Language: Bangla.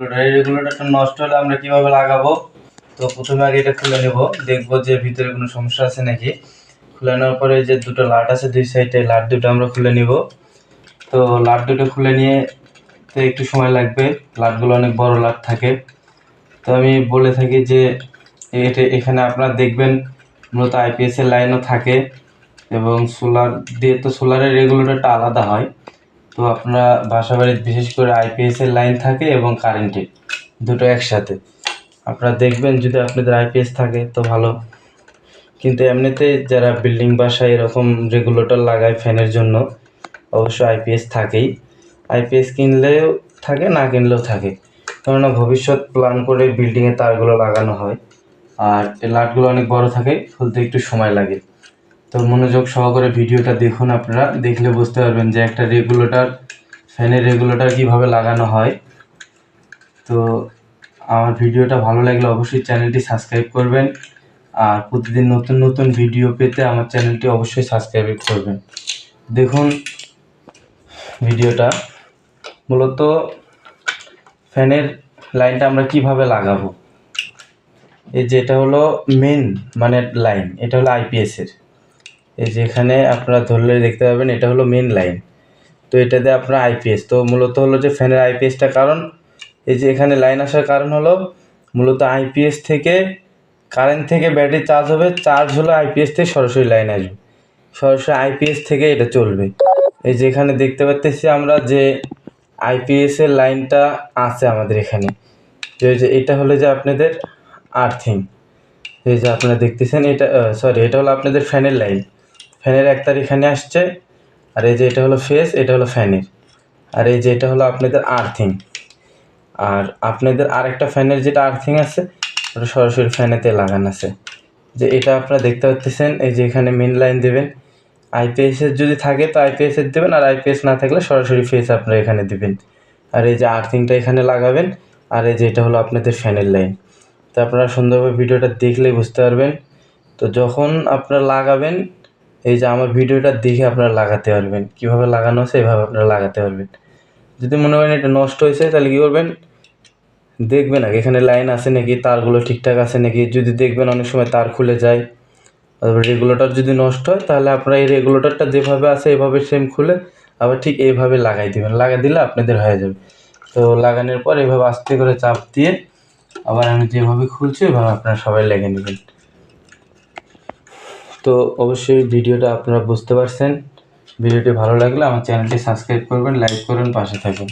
রেগুলেটরটা নষ্ট হলে আমরা কীভাবে লাগাবো? তো প্রথমে আগে এটা খুলে নেব, দেখব যে ভিতরে কোনো সমস্যা আছে নাকি। খুলে নেওয়ার পরে যে দুটো লাট আছে, দুই সাইডে লাট দুটো আমরা খুলে নিব। তো লাট দুটো খুলে নিয়ে তো একটু সময় লাগবে, লাটগুলো অনেক বড় লাট থাকে। তো আমি বলে থাকি যে এটা এখানে আপনারা দেখবেন মূলত আইপিএস এর লাইনও থাকে এবং সোলার দিয়ে তো সোলারের রেগুলেটরটা আলাদা হয় তো আপনারা বাসা বাড়িতে বিশেষ করে আইপিএস এর লাইন থাকে এবং কারেন্টের দুটো একসাথে। আপনারা দেখবেন যদি আপনাদের আইপিএস থাকে তো ভালো। কিন্তু এমনিতে যারা বিল্ডিং বাসায় এরকম রেগুলেটর লাগায় ফ্যানের জন্য, অবশ্যই আইপিএস থাকেই। আইপিএস কিনলেও থাকে, না কিনলেও থাকে। কেননা ভবিষ্যৎ প্ল্যান করে বিল্ডিংয়ে তারগুলো লাগানো হয়। আর এই লাটগুলো অনেক বড় থাকে, খুলতে একটু সময় লাগে। তো মনোযোগ সহকারে ভিডিওটা দেখুন আপনারা। দেখলে বুঝতে পারবেন যে একটা রেগুলেটর, ফ্যানের রেগুলেটর কীভাবে লাগানো হয়। তো আমার ভিডিওটা ভালো লাগলে অবশ্যই চ্যানেলটি সাবস্ক্রাইব করবেন। আর প্রতিদিন নতুন নতুন ভিডিও পেতে আমার চ্যানেলটি অবশ্যই সাবস্ক্রাইব করবেন। দেখুন ভিডিওটা। মূলত ফ্যানের লাইনটা আমরা কীভাবে লাগাবো? এই যে এটা হলো মেন মানে লাইন এটা হলো আইপিএস এর। এই যে এখানে আপনারা ধরলে দেখতে পাবেন, এটা হলো মেন লাইন তো এটাতে আপনার আইপিএস তো মূলত হলো যে ফ্যানের আইপিএসটা কারণ, এই যে এখানে লাইন আসার কারণ হলো, মূলত আইপিএস থেকে কারেন্ট থেকে ব্যাটারি চার্জ হবে চার্জ হলো আইপিএস থেকে সরাসরি লাইন আসবে। সরাসরি আইপিএস থেকে এটা চলবে। এই যে এখানে দেখতে পাচ্তেছি আমরা যে আইপিএস এর লাইনটা আছে আমাদের এখানে। যে এটা হলো যে আপনাদের আর্থিং এই যে আপনারা দেখতেছেন এটা সরি এটা হলো আপনাদের ফ্যানের লাইন ফ্যানের এক তার এখানে আসছে। আর এই যে এটা হলো ফেস এটা হলো ফ্যানের। আর এই যে এটা হলো আপনাদের আর্থিং। আর আপনাদের আরেকটা ফ্যানের যেটা আর্থিং আছে, ওটা সরাসরি ফ্যানেতে লাগানো আছে। যে এটা আপনারা দেখতে পাচ্ছেন এই যে এখানে মেন লাইন দেবেন। আইপিএস এর যদি থাকে তো আইপিএস এর দেবেন, আর আইপিএস না থাকলে সরাসরি ফেস আপনারা এখানে দেবেন। আর এই যে আর্থিংটা এখানে লাগাবেন, আর এই যে এটা হলো আপনাদের ফ্যানের লাইন তো আপনারা সুন্দরভাবে ভিডিওটা দেখলেই বুঝতে পারবেন। তো যখন আপনারা লাগাবেন এই যে আমার ভিডিওটা দেখে আপনারা লাগাতে পারবেন। কীভাবে লাগানো আছে এভাবে আপনারা লাগাতে পারবেন। যদি মনে করেন এটা নষ্ট হয়েছে, তাহলে কী করবেন? দেখবেন আগে এখানে লাইন আছে নাকি, তারগুলো ঠিকঠাক আছে নাকি? যদি দেখবেন অনেক সময় তার খুলে যায়, তারপর রেগুলেটর যদি নষ্ট হয়, তাহলে আপনারা এই রেগুলেটরটা যেভাবে আছে, এভাবে সেম খুলে আবার ঠিক এইভাবে লাগাই দিবেন। লাগাই দিলে আপনাদের হয়ে যাবে। তো লাগানোর পর এভাবে আস্তে করে চাপ দিয়ে আবার আমি যেভাবে খুলছি, ওইভাবে আপনারা সবাই লেগে নেবেন। তো অবশ্যই ভিডিওটা আপনারা বুঝতে পারছেন। ভিডিওটি ভালো লাগলে আমার চ্যানেলটি সাবস্ক্রাইব করবেন, লাইক করবেন পাশে থাকবেন